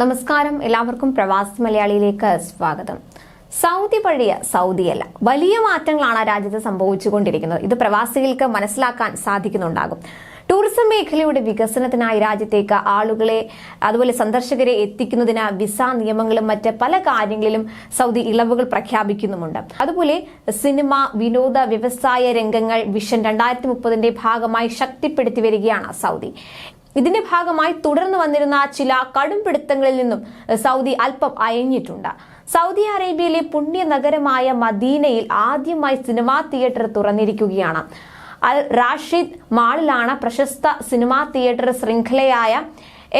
നമസ്കാരം. എല്ലാവർക്കും പ്രവാസി മലയാളിയിലേക്ക് സ്വാഗതം. സൗദി പഴയ സൗദിയല്ല. വലിയ മാറ്റങ്ങളാണ് രാജ്യത്ത് സംഭവിച്ചുകൊണ്ടിരിക്കുന്നത്. ഇത് പ്രവാസികൾക്ക് മനസ്സിലാക്കാൻ സാധിക്കുന്നുണ്ടാകും. ടൂറിസം മേഖലയുടെ വികസനത്തിനായി രാജ്യത്തേക്ക് ആളുകളെ അതുപോലെ സന്ദർശകരെ എത്തിക്കുന്നതിന് വിസ നിയമങ്ങളും മറ്റ് പല കാര്യങ്ങളിലും സൗദി ഇളവുകൾ പ്രഖ്യാപിക്കുന്നുമുണ്ട്. അതുപോലെ സിനിമ വിനോദ വ്യവസായ രംഗങ്ങൾ വിഷൻ രണ്ടായിരത്തി മുപ്പതിന്റെ ഭാഗമായി ശക്തിപ്പെടുത്തി വരികയാണ് സൗദി. ഇതിന്റെ ഭാഗമായി തുടർന്ന് വന്നിരുന്ന ചില കടുംപിടുത്തങ്ങളിൽ നിന്നും സൗദി അല്പം അയഞ്ഞിട്ടുണ്ട്. സൗദി അറേബ്യയിലെ പുണ്യ നഗരമായ മദീനയിൽ ആദ്യമായി സിനിമാ തിയേറ്റർ തുറന്നിരിക്കുകയാണ്. അൽ റാഷിദ് മാളിലാണ് പ്രശസ്ത സിനിമാ തിയേറ്റർ ശൃംഖലയായ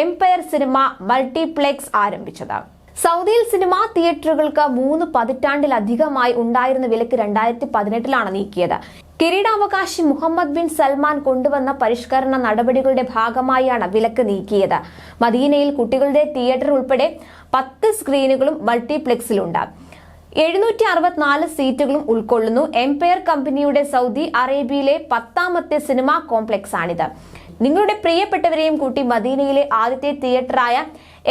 എംപയർ സിനിമ മൾട്ടിപ്ലെക്സ് ആരംഭിച്ചത്. സൗദിയിൽ സിനിമാ തിയേറ്ററുകൾക്ക് മൂന്ന് പതിറ്റാണ്ടിലധികമായി ഉണ്ടായിരുന്ന വിലക്ക് രണ്ടായിരത്തി പതിനെട്ടിലാണ് നീക്കിയത്. കിരീടാവകാശി മുഹമ്മദ് ബിൻ സൽമാൻ കൊണ്ടുവന്ന പരിഷ്കരണ നടപടികളുടെ ഭാഗമായാണ് വിലക്ക് നീക്കിയത്. മദീനയിൽ കുട്ടികളുടെ തിയേറ്റർ ഉൾപ്പെടെ പത്ത് സ്ക്രീനുകളും മൾട്ടിപ്ലെക്സിലുണ്ട്. എഴുന്നൂറ്റി അറുപത്തിനാല് സീറ്റുകളും ഉൾക്കൊള്ളുന്നു. എംപയർ കമ്പനിയുടെ സൗദി അറേബ്യയിലെ പത്താമത്തെ സിനിമാ കോംപ്ലക്സ് ആണിത് നിങ്ങളുടെ പ്രിയപ്പെട്ടവരെയും കൂട്ടി മദീനയിലെ ആദ്യത്തെ തിയേറ്ററായ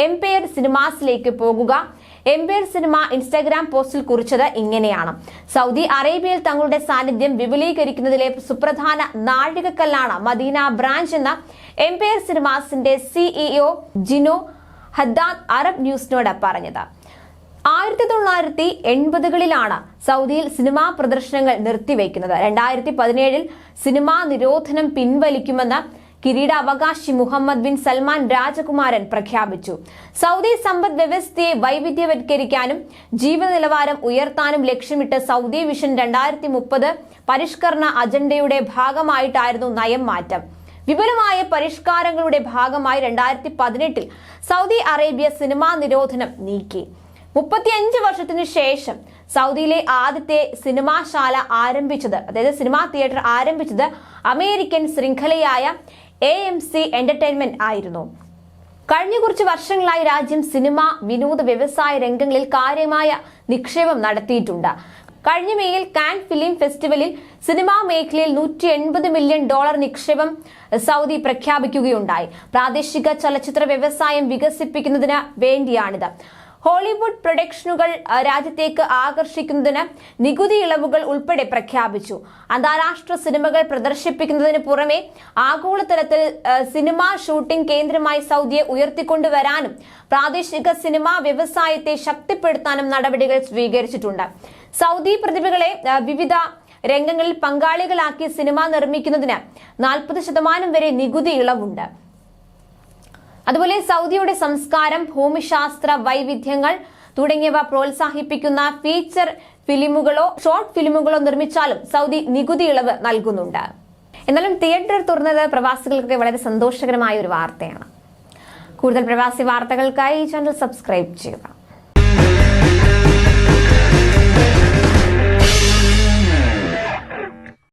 എംപയർ സിനിമാസിലേക്ക് പോകുക. എംപയർ സിനിമ ഇൻസ്റ്റാഗ്രാം പോസ്റ്റിൽ കുറിച്ചത് ഇങ്ങനെയാണ്. സൗദി അറേബ്യയിൽ തങ്ങളുടെ സാന്നിധ്യം വിപുലീകരിക്കുന്നതിലെ സുപ്രധാന നാഴികക്കല്ലാണ് മദീന ബ്രാഞ്ച് എന്ന എംപയർ സിനിമാസിന്റെ സിഇഒ ജിനോ ഹദ്ദാദ് അറബ് ന്യൂസിനോട് പറഞ്ഞത്. ആയിരത്തി തൊള്ളായിരത്തി എൺപതുകളിലാണ് സൗദിയിൽ സിനിമാ പ്രദർശനങ്ങൾ നിർത്തിവെക്കുന്നത്. രണ്ടായിരത്തി പതിനേഴിൽ സിനിമാ നിരോധനം പിൻവലിക്കുമെന്ന് കിരീടാവകാശി മുഹമ്മദ് ബിൻ സൽമാൻ രാജകുമാരൻ പ്രഖ്യാപിച്ചു. സൗദി സമ്പദ് വ്യവസ്ഥയെ വൈവിധ്യവൽക്കരിക്കാനും ജീവിത നിലവാരം ഉയർത്താനും ലക്ഷ്യമിട്ട് സൗദി വിഷൻ രണ്ടായിരത്തി മുപ്പത് പരിഷ്കരണ അജണ്ടയുടെ ഭാഗമായിട്ടായിരുന്നു നയം മാറ്റം. വിപുലമായ പരിഷ്കാരങ്ങളുടെ ഭാഗമായി രണ്ടായിരത്തി പതിനെട്ടിൽ സൗദി അറേബ്യ സിനിമാ നിരോധനം നീക്കി. മുപ്പത്തിയഞ്ച് വർഷത്തിനു ശേഷം സൗദിയിലെ ആദ്യത്തെ സിനിമാശാല ആരംഭിച്ചത് അതായത് സിനിമാ തിയേറ്റർ ആരംഭിച്ചത് അമേരിക്കൻ ശൃംഖലയായ എ എം സി എന്റർടൈൻമെന്റ് ആയിരുന്നു. കഴിഞ്ഞ കുറച്ച് വർഷങ്ങളായി രാജ്യം സിനിമ വിനോദ വ്യവസായ രംഗങ്ങളിൽ കാര്യമായ നിക്ഷേപം നടത്തിയിട്ടുണ്ട്. കഴിഞ്ഞ മേയിൽ കാൻ ഫിലിം ഫെസ്റ്റിവലിൽ സിനിമാ മേഖലയിൽ നൂറ്റി എൺപത് മില്യൺ ഡോളർ നിക്ഷേപം സൗദി പ്രഖ്യാപിക്കുകയുണ്ടായി. പ്രാദേശിക ചലച്ചിത്ര വ്യവസായം വികസിപ്പിക്കുന്നതിന് വേണ്ടിയാണിത്. ഹോളിവുഡ് പ്രൊഡക്ഷനുകൾ രാജ്യത്തേക്ക് ആകർഷിക്കുന്നതിന് നികുതി ഇളവുകൾ ഉൾപ്പെടെ പ്രഖ്യാപിച്ചു. അന്താരാഷ്ട്ര സിനിമകൾ പ്രദർശിപ്പിക്കുന്നതിന് പുറമെ ആഗോളതലത്തിൽ സിനിമാ ഷൂട്ടിംഗ് കേന്ദ്രമായി സൗദിയെ ഉയർത്തിക്കൊണ്ടുവരാനും പ്രാദേശിക സിനിമാ വ്യവസായത്തെ ശക്തിപ്പെടുത്താനും നടപടികൾ സ്വീകരിച്ചിട്ടുണ്ട്. സൗദി പ്രതിഭകളെ വിവിധ രംഗങ്ങളിൽ പങ്കാളികളാക്കി സിനിമ നിർമ്മിക്കുന്നതിന് നാൽപ്പത് ശതമാനം വരെ നികുതി ഇളവുണ്ട്. അതുപോലെ സൗദിയുടെ സംസ്കാരം ഭൂമിശാസ്ത്ര വൈവിധ്യങ്ങൾ തുടങ്ങിയവ പ്രോത്സാഹിപ്പിക്കുന്ന ഫീച്ചർ ഫിലിമുകളോ ഷോർട്ട് ഫിലിമുകളോ നിർമ്മിച്ചാലും സൗദി നികുതി ഇളവ് നൽകുന്നുണ്ട്. എന്നാലും തിയേറ്റർ തുറന്നത് പ്രവാസികൾക്ക് വളരെ സന്തോഷകരമായ ഒരു വാർത്തയാണ്. കൂടുതൽ പ്രവാസി വാർത്തകൾക്കായി ഈ ചാനൽ സബ്സ്ക്രൈബ് ചെയ്യുക.